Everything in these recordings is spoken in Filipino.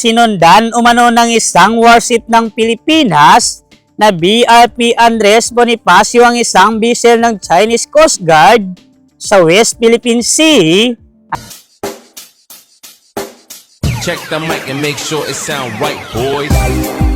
sinundan umano ng isang warship ng Pilipinas na BRP Andres Bonifacio ang isang vessel ng Chinese Coast Guard sa West Philippine Sea Check the mic and make sure it sound right, boys.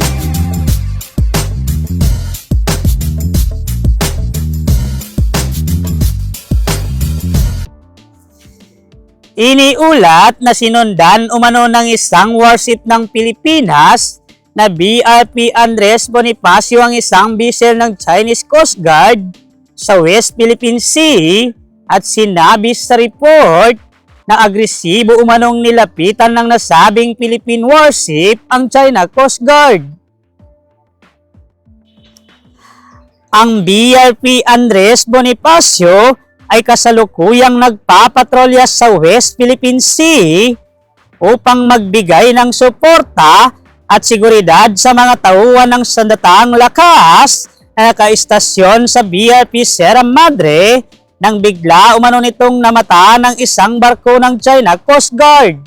Iniulat na sinundan umano ng isang warship ng Pilipinas na BRP Andres Bonifacio ang isang vessel ng Chinese Coast Guard sa West Philippine Sea at sinabi sa report na agresibo umanong nilapitan ng nasabing Philippine warship ang China Coast Guard. Ang BRP Andres Bonifacio ay kasalukuyang nagpapatrolya sa West Philippine Sea upang magbigay ng suporta at seguridad sa mga tauhan ng sandataang lakas na nakaistasyon sa BRP Sierra Madre nang bigla umano nitong namataan ng isang barko ng China Coast Guard.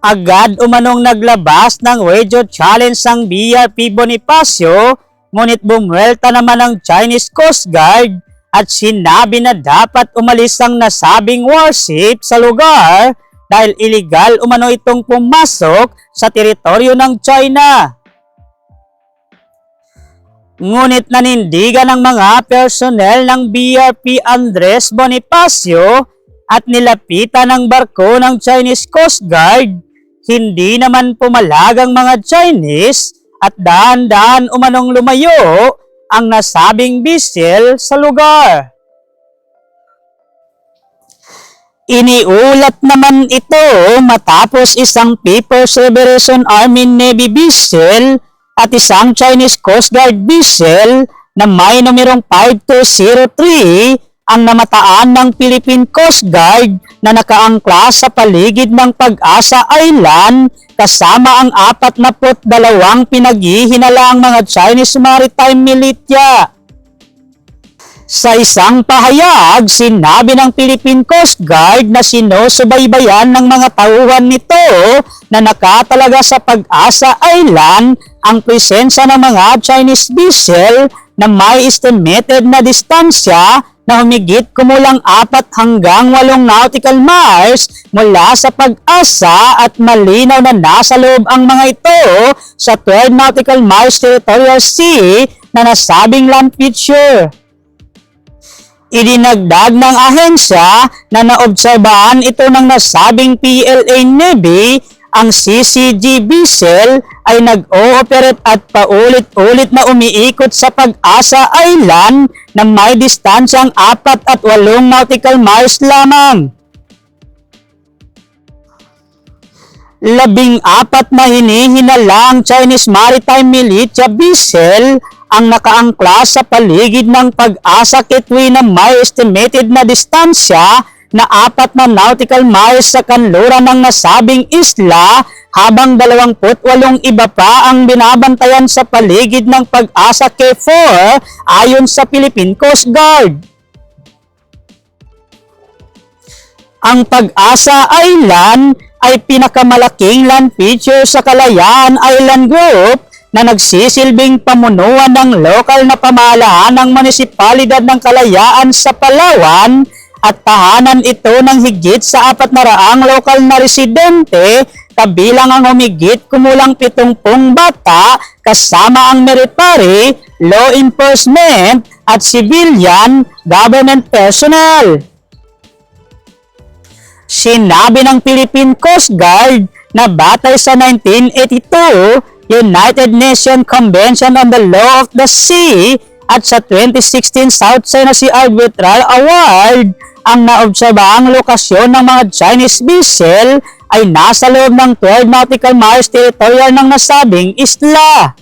Agad umanong naglabas ng radio challenge ang BRP Bonifacio ngunit bumuelta naman ang Chinese Coast Guard at sinabi na dapat umalis ang nasabing warship sa lugar dahil illegal umano itong pumasok sa teritoryo ng China. Ngunit nanindigan ng mga personnel ng BRP Andres Bonifacio at nilapitan ng barko ng Chinese Coast Guard, hindi naman pumalag ang mga Chinese at dahan-dahan umanong lumayo ang nasabing vessel sa lugar. Iniulat naman ito matapos isang P-Perseveration Army Navy vessel at isang Chinese Coast Guard vessel na may numerong 5203 ang namataan ng Philippine Coast Guard na nakaangkla sa paligid ng Pag-asa Island kasama ang 42 pinaghihinalaang mga Chinese Maritime Militia. Sa isang pahayag, sinabi ng Philippine Coast Guard na sinusubaybayan ng mga tauhan nito na nakatalaga sa Pag-asa Island ang presensya ng mga Chinese vessel na may estimated na distansya na humigit kumulang 4 hanggang 8 nautical miles mula sa pag-asa at malinaw na nasa loob ang mga ito sa 12 nautical miles territorial sea na nasabing land feature. Idinagdag ng ahensya na naobserbahan ito ng nasabing PLA Navy ang CCG vessel ay nag-ooperate at paulit-ulit na umiikot sa Pag-asa Island na may distansyang 4 at 8 nautical miles lamang. Labing apat na hinihinalang Chinese Maritime Militia vessel ang nakaangkla sa paligid ng Pag-asa Kitwi na may estimated na distansya na apat na nautical miles sa kanluran ng nasabing isla habang 28 iba pa ang binabantayan sa paligid ng Pag-asa K4 ayon sa Philippine Coast Guard. Ang Pag-asa Island ay pinakamalaking land feature sa Kalayaan Island Group na nagsisilbing pamunuan ng lokal na pamahalaan ng munisipalidad ng Kalayaan sa Palawan at tahanan ito ng higit sa apat na raang lokal na residente kabilang ang humigit kumulang 70 bata kasama ang military, law enforcement at civilian government personnel. Sinabi ng Philippine Coast Guard na batay sa 1982 United Nations Convention on the Law of the Sea at sa 2016 South China Sea Arbitral Award, ang naobserbahang lokasyon ng mga Chinese vessel ay nasa loob ng 12 nautical miles territorial ng nasabing isla.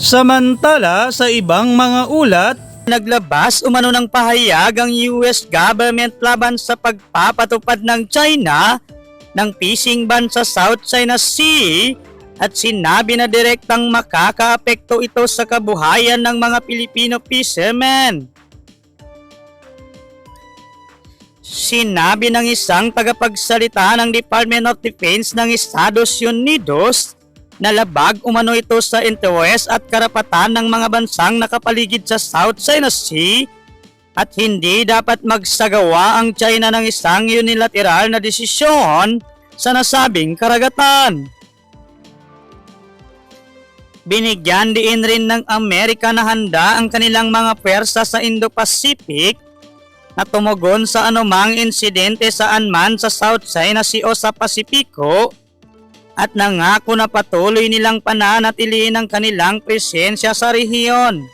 Samantala, sa ibang mga ulat, naglabas umano ng pahayag ang US government laban sa pagpapatupad ng China ng fishing ban sa South China Sea at sinabi na direktang makakaapekto ito sa kabuhayan ng mga Pilipino fishermen. Sinabi ng isang tagapagsalita ng Department of Defense ng Estados Unidos na labag umano ito sa interes at karapatan ng mga bansang nakapaligid sa South China Sea at hindi dapat magsagawa ang China ng isang unilateral na desisyon sa nasabing karagatan. Binigyan diin rin ng Amerika na handa ang kanilang mga pwersa sa Indo-Pacific na tumugon sa anumang insidente saan man sa South China Sea o sa Pasipiko at nangako na patuloy nilang pananatilihin ang kanilang presensya sa rehiyon.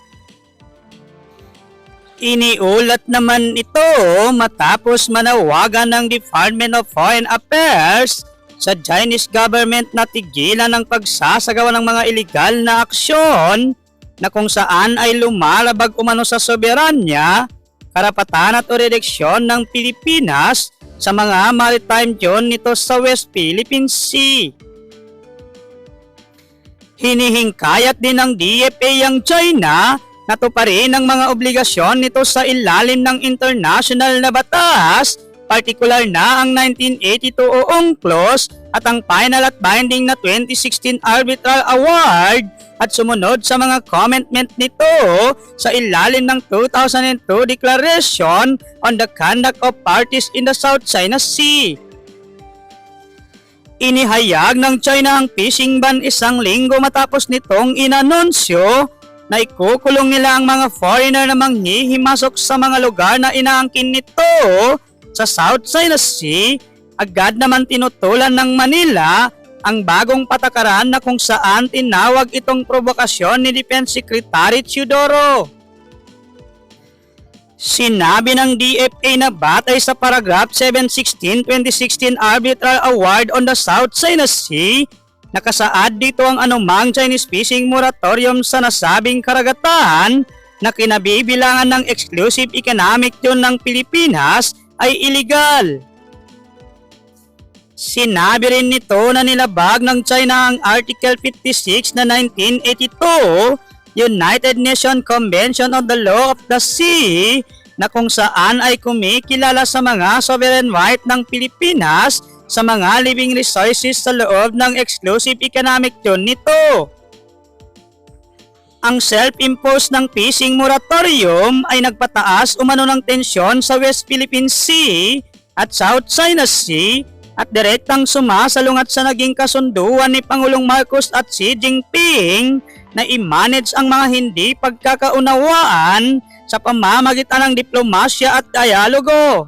Iniulat naman ito matapos manawagan ng Department of Foreign Affairs sa Chinese government na tigilan ang pagsasagawa ng mga illegal na aksyon na kung saan ay lumalabag umano sa soberanya, karapatan at oredeksyon ng Pilipinas sa mga maritime zone nito sa West Philippine Sea. Hinihingkayat din ng DFA ang China na tuparin ang mga obligasyon nito sa ilalim ng international na batas, partikular na ang 1982 o UNCLOS at ang final at binding na 2016 Arbitral Award at sumunod sa mga commitment nito sa ilalim ng 2002 Declaration on the Conduct of Parties in the South China Sea. Inihayag ng China ang fishing ban isang linggo matapos nitong inanunsyo na ikukulong nila ang mga foreigner na manghihimasok sa mga lugar na inaangkin nito sa South China Sea. Agad naman tinutulan ng Manila ang bagong patakaran na kung saan tinawag itong provokasyon ni Defense Secretary Teodoro. Sinabi ng DFA na batay sa paragraph 716 2016 Arbitral Award on the South China Sea, nakasaad dito ang anumang Chinese fishing moratorium sa nasabing karagatan na kinabibilangan ng exclusive economic zone ng Pilipinas ay illegal. Sinabi rin nito na nilabag ng China ang Article 56 na 1982 United Nations Convention on the Law of the Sea na kung saan ay kumikilala sa mga sovereign right ng Pilipinas sa mga living resources sa loob ng exclusive economic zone nito. Ang self-imposed ng fishing moratorium ay nagpataas umano ng tensyon sa West Philippine Sea at South China Sea at direktang sumasalungat sa naging kasunduan ni Pangulong Marcos at Xi Jinping na i-manage ang mga hindi pagkakaunawaan sa pamamagitan ng diplomasya at dialogo.